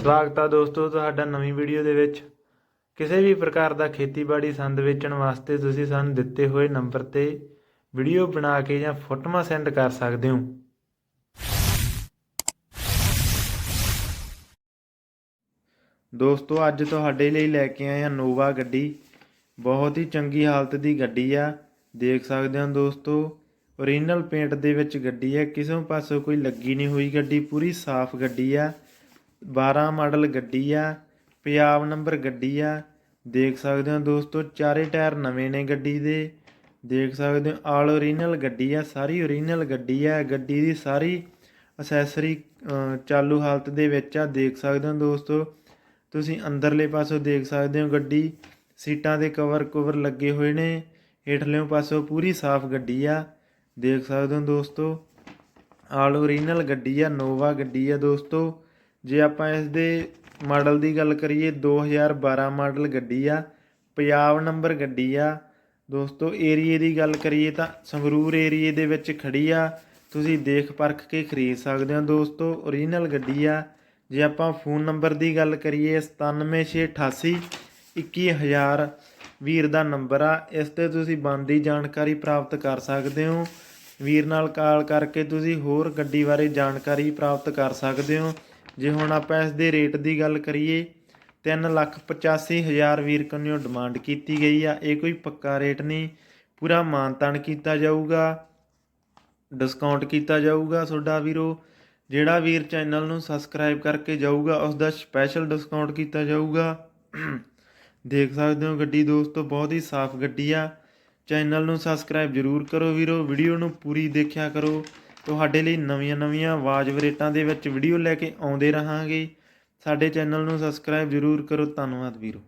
ਸਵਾਗਤ ਆ ਦੋਸਤੋ ਤੁਹਾਡਾ ਨਵੀਂ ਵੀਡੀਓ ਦੇ ਵਿੱਚ। ਕਿਸੇ ਵੀ ਪ੍ਰਕਾਰ ਦਾ ਖੇਤੀਬਾੜੀ ਸੰਦ ਵੇਚਣ ਵਾਸਤੇ ਤੁਸੀਂ ਸਾਨੂੰ ਦਿੱਤੇ ਹੋਏ ਨੰਬਰ ਤੇ ਵੀਡੀਓ ਬਣਾ ਕੇ ਜਾਂ ਫੋਟੋਆਂ ਸੈਂਡ ਕਰ ਸਕਦੇ ਹੋ। ਦੋਸਤੋ, ਅੱਜ ਤੁਹਾਡੇ ਲਈ ਲੈ ਕੇ ਆਏ ਹਾਂ ਨੋਵਾ ਗੱਡੀ। ਬਹੁਤ ਹੀ ਚੰਗੀ ਹਾਲਤ ਦੀ ਗੱਡੀ ਆ। ਦੇਖ ਸਕਦੇ ਹੋ ਦੋਸਤੋ ਓਰੀਜਨਲ ਪੇਂਟ ਦੇ ਵਿੱਚ ਗੱਡੀ ਹੈ। ਕਿਸੇ ਪਾਸੋਂ ਕੋਈ ਲੱਗੀ ਨਹੀਂ ਹੋਈ ਗੱਡੀ, ਪੂਰੀ ਸਾਫ਼ ਗੱਡੀ ਆ। 12 ਮਾਡਲ ਗੱਡੀ ਆ ਪੰਜਾਬ ਨੰਬਰ ਗੱਡੀ ਆ। ਦੇਖ ਸਕਦੇ ਹੋ ਦੋਸਤੋ, ਚਾਰੇ ਟਾਇਰ ਨਵੇਂ ਨੇ ਗੱਡੀ ਦੇ। ਦੇਖ ਸਕਦੇ ਹੋ ਆਲ ਓਰੀਜਨਲ ਗੱਡੀ ਆ, ਸਾਰੀ ਓਰੀਜਨਲ ਗੱਡੀ ਆ। ਗੱਡੀ ਦੀ ਸਾਰੀ ਅਸੈਸਰੀ ਚਾਲੂ ਹਾਲਤ ਦੇ ਵਿੱਚ ਆ। ਦੇਖ ਸਕਦੇ ਹੋ ਦੋਸਤੋ, ਤੁਸੀਂ ਅੰਦਰਲੇ ਪਾਸੋਂ ਦੇਖ ਸਕਦੇ ਹੋ ਗੱਡੀ। ਸੀਟਾਂ ਦੇ ਕਵਰ ਕਵਰ ਲੱਗੇ ਹੋਏ ਨੇ। ਹੇਠਲੇ ਪਾਸੋਂ ਪੂਰੀ ਸਾਫ਼ ਗੱਡੀ ਆ। ਦੇਖ ਸਕਦੇ ਹੋ ਦੋਸਤੋ, ਆਲ ਓਰੀਜਨਲ ਗੱਡੀ ਆ, ਨੋਵਾ ਗੱਡੀ ਆ ਦੋਸਤੋ। ਜੇ ਆਪਾਂ ਇਸ ਦੇ ਮਾਡਲ ਦੀ ਗੱਲ ਕਰੀਏ 2012 ਮਾਡਲ ਗੱਡੀ ਆ ਪੰਜਾਬ ਨੰਬਰ ਗੱਡੀ ਆ। ਦੋਸਤੋ, ਏਰੀਏ ਦੀ ਗੱਲ ਕਰੀਏ ਤਾਂ ਸੰਗਰੂਰ ਏਰੀਏ ਦੇ ਵਿੱਚ ਖੜੀ ਆ। ਤੁਸੀਂ ਦੇਖ ਪਰਖ ਕੇ ਖਰੀਦ ਸਕਦੇ ਹੋ ਦੋਸਤੋ ਓਰੀਜਨਲ ਗੱਡੀ ਆ। ਜੇ ਆਪਾਂ ਫੋਨ ਨੰਬਰ ਦੀ ਗੱਲ ਕਰੀਏ 97688 21000 ਵੀਰ ਦਾ ਨੰਬਰ ਆ। ਇਸ ਤੇ ਤੁਸੀਂ ਬਣਦੀ ਜਾਣਕਾਰੀ ਪ੍ਰਾਪਤ ਕਰ ਸਕਦੇ ਹੋ। ਵੀਰ ਨਾਲ ਕਾਲ ਕਰਕੇ ਤੁਸੀਂ ਹੋਰ ਗੱਡੀ ਬਾਰੇ ਜਾਣਕਾਰੀ ਪ੍ਰਾਪਤ ਕਰ ਸਕਦੇ ਹੋ। ਜੇ ਹੁਣ ਆਪਾਂ ਇਸ ਦੇ ਰੇਟ ਦੀ ਗੱਲ ਕਰੀਏ 385000 ਵੀਰ ਕੰਨਿਓ ਡਿਮਾਂਡ ਕੀਤੀ ਗਈ ਆ। ਇਹ ਕੋਈ ਪੱਕਾ ਰੇਟ ਨਹੀਂ। ਪੂਰਾ ਮਾਨਤਾਨ ਕੀਤਾ ਜਾਊਗਾ। ਡਿਸਕਾਊਂਟ ਕੀਤਾ ਜਾਊਗਾ ਤੁਹਾਡਾ ਵੀਰੋ। ਜਿਹੜਾ ਵੀਰ ਚੈਨਲ ਨੂੰ ਸਬਸਕ੍ਰਾਈਬ ਕਰਕੇ ਜਾਊਗਾ ਉਸ ਦਾ ਸਪੈਸ਼ਲ ਡਿਸਕਾਊਂਟ ਕੀਤਾ ਜਾਊਗਾ। ਦੇਖ ਸਕਦੇ ਹੋ ਗੱਡੀ ਦੋਸਤੋ, ਬਹੁਤ ਹੀ ਸਾਫ਼ ਗੱਡੀ ਆ। ਚੈਨਲ ਨੂੰ ਸਬਸਕ੍ਰਾਈਬ ਜਰੂਰ ਕਰੋ ਵੀਰੋ। ਵੀਡੀਓ ਨੂੰ ਪੂਰੀ ਦੇਖਿਆ ਕਰੋ। ਤੁਹਾਡੇ ਲਈ ਨਵੀਆਂ-ਨਵੀਆਂ ਵਾਜਬ ਰੇਟਾਂ ਦੇ ਵਿੱਚ ਵੀਡੀਓ ਲੈ ਕੇ ਆਉਂਦੇ ਰਹਾਂਗੇ। ਸਾਡੇ ਚੈਨਲ ਨੂੰ ਸਬਸਕ੍ਰਾਈਬ ਜਰੂਰ ਕਰੋ। ਧੰਨਵਾਦ ਵੀਰੋ।